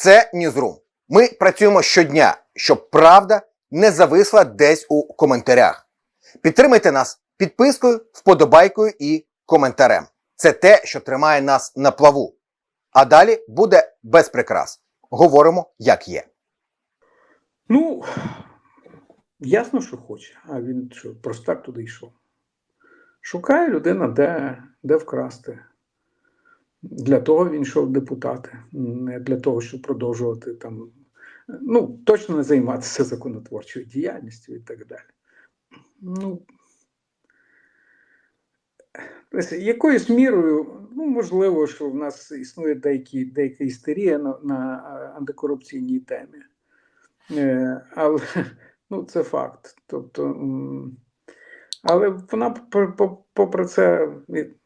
Це Ньюзрум. Ми працюємо щодня, щоб правда не зависла десь у коментарях. Підтримайте нас підпискою, вподобайкою і коментарем. Це те, що тримає нас на плаву. А далі буде без прикрас. Говоримо, як є. Ну, ясно, що хоче, а він що, просто так туди йшов. Шукає людина, де, де вкрасти. Для того він йшов депутати, не для того, щоб продовжувати там, ну, точно не займатися законотворчою діяльністю і так далі. Ну, якоюсь мірою, ну, можливо, що в нас існує деякі, деяка істерія на, на е, антикорупційній темі. Е, але ну, це факт. Тобто, але вона по- по- попри це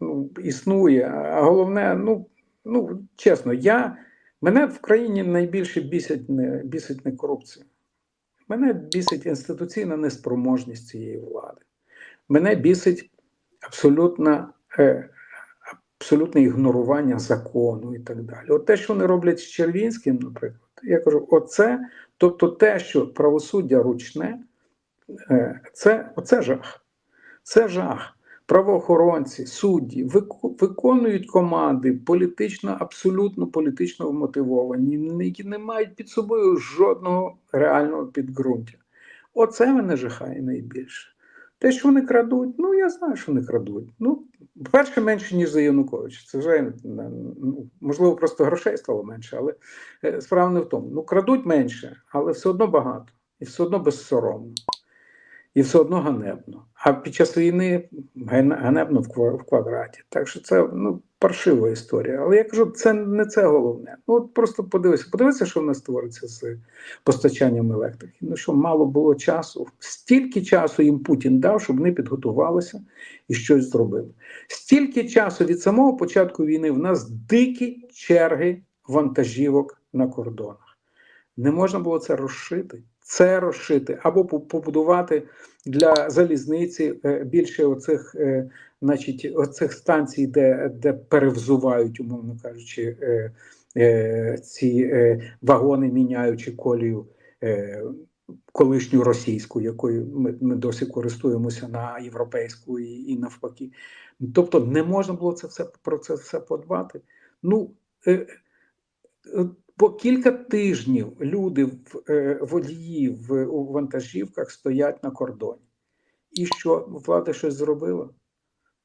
ну, існує. А головне, ну, ну чесно, я, мене в країні найбільше бісить не, бісить не корупція. Мене бісить інституційна неспроможність цієї влади. Мене бісить абсолютно, е, абсолютне ігнорування закону і так далі. От те, що вони роблять з Червінським, наприклад, я кажу, оце, тобто те, що правосуддя ручне, е, це оце жах. Це жах. Правоохоронці, судді виконують команди політично, абсолютно політично вмотивовані, які не мають під собою жодного реального підґрунтя. Оце мене жахає найбільше. Те, що вони крадуть, ну я знаю, що вони крадуть. Ну, перше, менше, ніж за Януковича. Це вже ну, можливо, просто грошей стало менше, але е, справа не в тому. Ну, крадуть менше, але все одно багато, і все одно безсоромно, і все одно ганебно. А під час війни ганебно в квадраті. Так що це ну, паршива історія. Але я кажу, це не це головне. Ну, от просто подивися, подивися, що в нас твориться з постачанням електрики. Ну що мало було часу. Стільки часу їм Путін дав, щоб вони підготувалися і щось зробили. Стільки часу від самого початку війни в нас дикі черги вантажівок на кордонах. Не можна було це розшити. Це розшити або побудувати для залізниці е, більше оцих, е, значить, оцих станцій, де, де перевзувають, умовно кажучи, е, ці вагони, міняючи колію колишню російську, якою ми, ми досі користуємося на європейську і, і навпаки. Тобто не можна було це все про це все подбати. Ну по кілька тижнів люди в е, водії в вантажівках стоять на кордоні. І що влада щось зробила?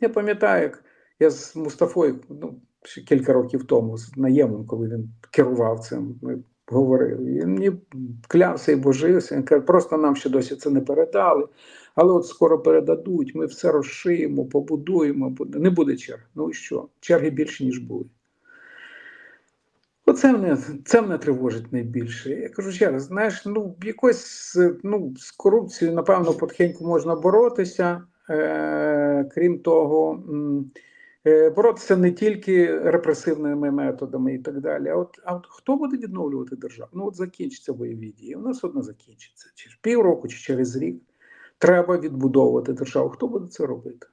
Я пам'ятаю, як я з Мустафою ну, ще кілька років тому з наємом, коли він керував цим, ми говорили. Він мені клявся і божився. Він каже, просто нам ще досі це не передали. Але от скоро передадуть, ми все розшиємо, побудуємо, не буде черг. Ну і що? Черги більше, ніж були. Оце мене, це мене тривожить найбільше. Я кажу ще раз, знаєш, ну якось ну, з корупцією, напевно, потихеньку можна боротися. Е, крім того, е, боротися не тільки репресивними методами і так далі. А от, а от хто буде відновлювати державу? Ну, от закінчаться бойові дії. У нас одно закінчиться. Через півроку чи через рік треба відбудовувати державу. Хто буде це робити?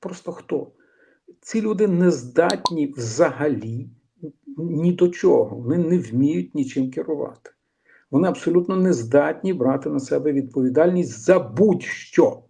Просто хто? Ці люди не здатні взагалі ні до чого. Вони не вміють нічим керувати. Вони абсолютно не здатні брати на себе відповідальність за будь-що.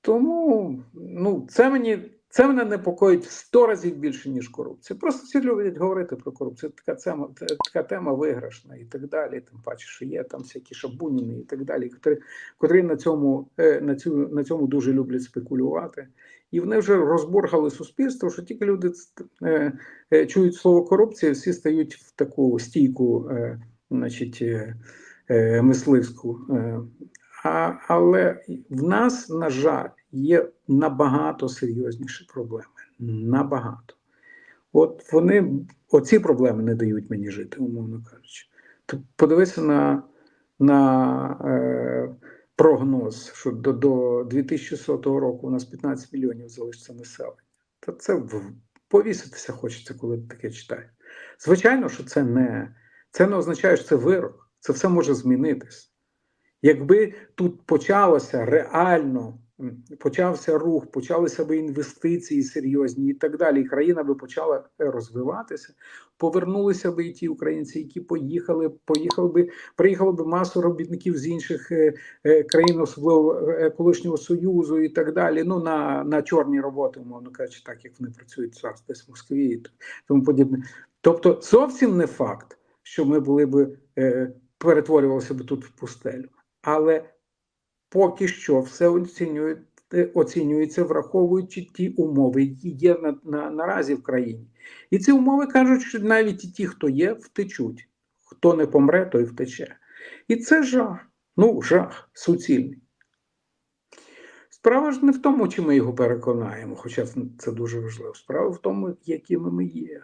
Тому ну, це, мені, це мене непокоїть в 100 разів більше, ніж корупція. Просто всі люблять говорити про корупцію. Така тема, така тема виграшна і так далі. Тим паче, що є там всякі шабуніни і так далі, котрі, котрі на, цьому, е, на, цю, на цьому дуже люблять спекулювати. І вони вже розбургали суспільство, що тільки люди е, е, чують слово корупція, всі стають в таку стійку, значить, мисливську. А, але в нас, на жаль, є набагато серйозніші проблеми. Набагато. От вони, оці проблеми не дають мені жити, умовно кажучи. Подивися на, на е, прогноз, що до, до 2100 року у нас 15 мільйонів залишиться населення. Та це повіситися хочеться, коли ти таке читаєш. Звичайно, що це не, це не означає, що це вирок. Це все може змінитись. Якби тут почалося реально почався рух, почалися би інвестиції серйозні і так далі. І країна би почала е, розвиватися. Повернулися би і ті українці, які поїхали, поїхали би, приїхало би масу робітників з інших е, е, країн, особливо колишнього союзу і так далі. Ну на, на чорні роботи, умовно кажучи, так як вони працюють зараз десь в Москві і тому подібне. Тобто, зовсім не факт, що ми були е, перетворювалися би тут в пустелю, але поки що все оцінюють. е, Оцінюється, враховуючи ті умови, які є на, на, наразі в країні. І ці умови кажуть, що навіть ті, хто є, втечуть. Хто не помре, той втече. І це жах. Ну, жах суцільний. Справа ж не в тому, чи ми його переконаємо, хоча це дуже важливо. Справа в тому, якими ми є.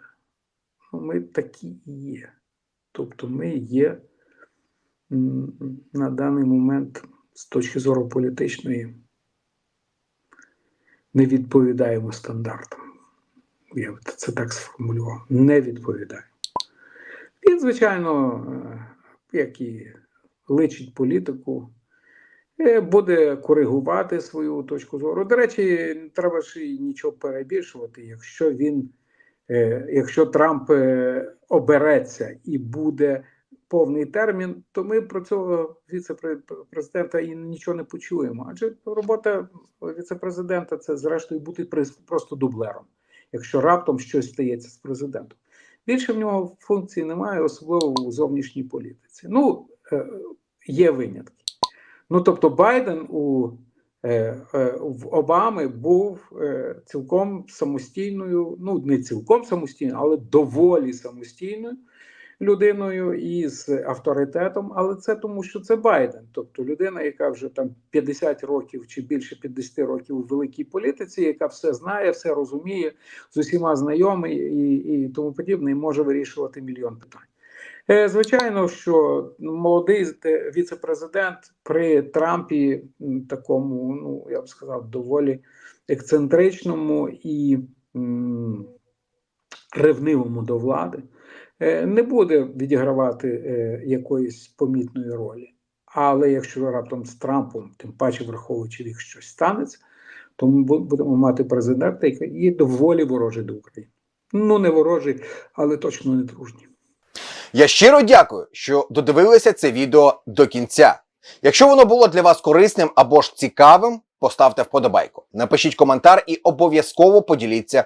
Ну, ми такі і є. Тобто ми є на даний момент з точки зору політичної не відповідаємо стандартам. Я це так сформулював. Не відповідає. Він, звичайно, е, як і личить політику, е, буде коригувати свою точку зору. До речі, не треба ж і нічого перебільшувати, якщо він, е, якщо Трамп обереться і буде повний термін, то ми про цього віце-президента і нічого не почуємо. Адже робота віце-президента це, зрештою, бути просто дублером, якщо раптом щось стається з президентом. Більше в нього функцій немає, особливо у зовнішній політиці. Ну, е, є винятки. Ну, тобто, Байден у е, е, в Обами був цілком самостійною, ну не цілком самостійною, але доволі самостійною людиною із авторитетом. Але це тому, що це Байден, тобто людина, яка вже там 50 років чи більше 50 років у великій політиці, яка все знає, все розуміє, з усіма знайомий і, і тому подібне, і може вирішувати мільйон питань. Е, Звичайно, що молодий віце-президент при Трампі такому, ну я б сказав, доволі ексцентричному і ревнивому до влади, е, не буде відігравати е, якоїсь помітної ролі. Але якщо раптом з Трампом, тим паче враховуючи їх щось станеться, то ми будемо мати президента, який є доволі ворожий до України. Ну не ворожий, але точно не дружній. Я щиро дякую, що додивилися це відео до кінця. Якщо воно було для вас корисним або ж цікавим, поставте вподобайку, напишіть коментар і обов'язково поділіться